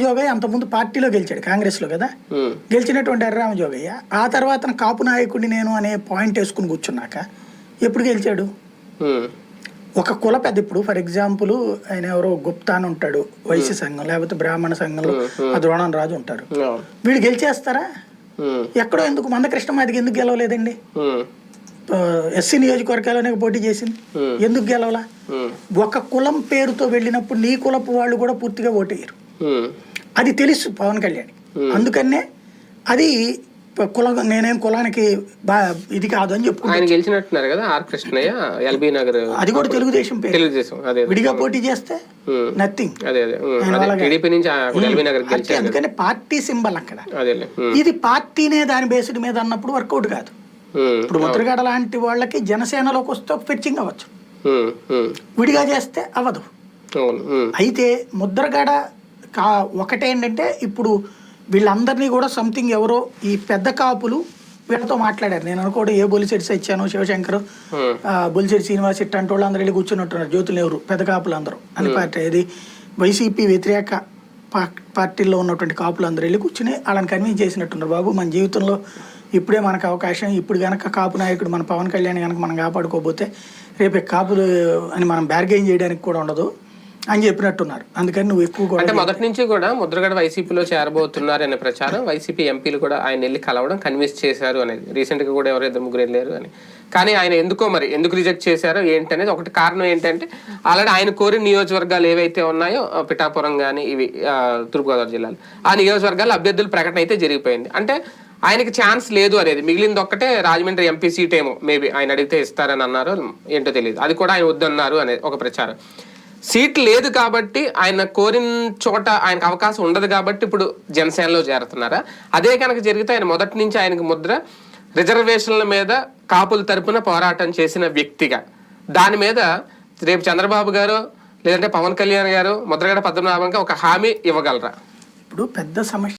జోగయ్య అంతకుముందు పార్టీలో గెలిచాడు కాంగ్రెస్లో కదా. గెలిచినటువంటి ఎర్రామ జోగయ్య ఆ తర్వాత కాపు నాయకుడిని నేను అనే పాయింట్ వేసుకుని కూర్చున్నాక ఎప్పుడు గెలిచాడు? ఒక కుల పెద్ద ఇప్పుడు ఫర్ ఎగ్జాంపుల్ ఆయన ఎవరో గుప్తా అని ఉంటాడు వైశ్య సంఘం లేకపోతే బ్రాహ్మణ సంఘంలో ఆ ద్రోణం రాజు ఉంటారు. వీళ్ళు గెలిచేస్తారా? ఎక్కడో ఎందుకు మందకృష్ణ మాదికి ఎందుకు గెలవలేదండి? ఎస్సీ నియోజకవర్గాల్లోనే పోటీ చేసింది. ఎందుకు గెలవలా? ఒక కులం పేరుతో వెళ్ళినప్పుడు నీ కులపు వాళ్ళు కూడా పూర్తిగా ఓటేయరు. అది తెలుసు పవన్ కళ్యాణ్. అందుకనే అది కులం నేనేం కులానికి బా ఇది కాదు అని చెప్పుకుంటా ఆయన గెలిచినట్టున్నారు కదా ఆర్ కృష్ణయ్య ఎల్బీ నగర్ అది కూడా తెలుగుదేశం పేరు. తెలుగుదేశం అదే. విడిగా పోటీ చేస్తే నథింగ్ అదే అదే. టీడీపీ నుంచి ఎల్బీ నగర్ గెలిచారు అందుకని పార్టీ సింబల్ అక్కడ. ఇది పార్టీనే దాని బేస్డ్ మీద అన్నప్పుడు వర్కౌట్ కాదు. ఇప్పుడు ముద్రగడ లాంటి వాళ్ళకి జనసేనలోకి వస్తే ఫెచ్చింగ్ అవ్వచ్చు. విడిగా చేస్తే అవ్వదు. అయితే ముద్రగడ కా ఒకటేంటంటే ఇప్పుడు వీళ్ళందరినీ కూడా సంథింగ్ ఎవరో ఈ పెద్ద కాపులు వీళ్ళతో మాట్లాడారు. నేను అనుకోవడం ఏ బొలిసెట్స్ ఇచ్చాను శివశంకర్ ఉమ్, బొలిసెట్టి శ్రీనివాస్ ఇట్టంటి వాళ్ళు అందరూ వెళ్ళి కూర్చున్నట్టున్నారు. జ్యోతులు ఎవరు? పెద్ద కాపులు అందరూ. అని పార్టీ ఇది వైసీపీ వ్యతిరేక పార్టీల్లో ఉన్నటువంటి కాపులు అందరూ వెళ్ళి కూర్చుని వాళ్ళని కన్విన్స్ చేసినట్టున్నారు. బాబు మన జీవితంలో ఇప్పుడే మనకు అవకాశం ఇప్పుడు గనక కాపు నాయకుడు మన పవన్ కళ్యాణ్ గనక మనం కాపాడుకోకపోతే రేపు కాపులు అని మనం బ్యార్గెయిన్ చేయడానికి కూడా ఉండదు. అని చెప్పినట్టున్నారు. అందుకని నువ్వు ఎక్కువ అంటే మొదటి నుంచి కూడా ముద్రగడ వైసీపీలో చేరబోతున్నారు అనే ప్రచారం వైసీపీ ఎంపీలు కూడా ఆయన వెళ్ళి కలవడం కన్విన్స్ చేశారు అనేది రీసెంట్గా కూడా ఎవరో ఇద్దరు ముగ్గురు వెళ్ళారు అని. కానీ ఆయన ఎందుకో మరి ఎందుకు రిజెక్ట్ చేశారో ఏంటి అనేది ఒకటి కారణం ఏంటంటే ఆల్రెడీ ఆయన కోరిన నియోజకవర్గాలు ఏవైతే ఉన్నాయో పిఠాపురం కానీ ఇవి తూర్పుగోదావరి జిల్లాలో ఆ నియోజకవర్గాల్లో అభ్యర్థుల ప్రకటన అయితే జరిగిపోయింది. అంటే ఆయనకి ఛాన్స్ లేదు అనేది మిగిలింది ఒక్కటే రాజమండ్రి ఎంపీ సీట్ ఏమో మేబీ ఆయన అడిగితే ఇస్తారని అన్నారు ఏంటో తెలియదు. అది కూడా ఆయన వద్దన్నారు అనేది ఒక ప్రచారం. సీట్ లేదు కాబట్టి ఆయన కోరిన చోట ఆయనకు అవకాశం ఉండదు కాబట్టి ఇప్పుడు జనసేనలో చేరుతున్నారా? అదే కనుక జరిగితే ఆయన మొదటి నుంచి ఆయనకు ముద్ర రిజర్వేషన్ల మీద కాపుల తరపున పోరాటం చేసిన వ్యక్తిగా. దాని మీద రేపు చంద్రబాబు గారు లేదంటే పవన్ కళ్యాణ్ గారు ముద్రగడ పద్మనాభంగా ఒక హామీ ఇవ్వగలరా? ఇప్పుడు పెద్ద సమస్య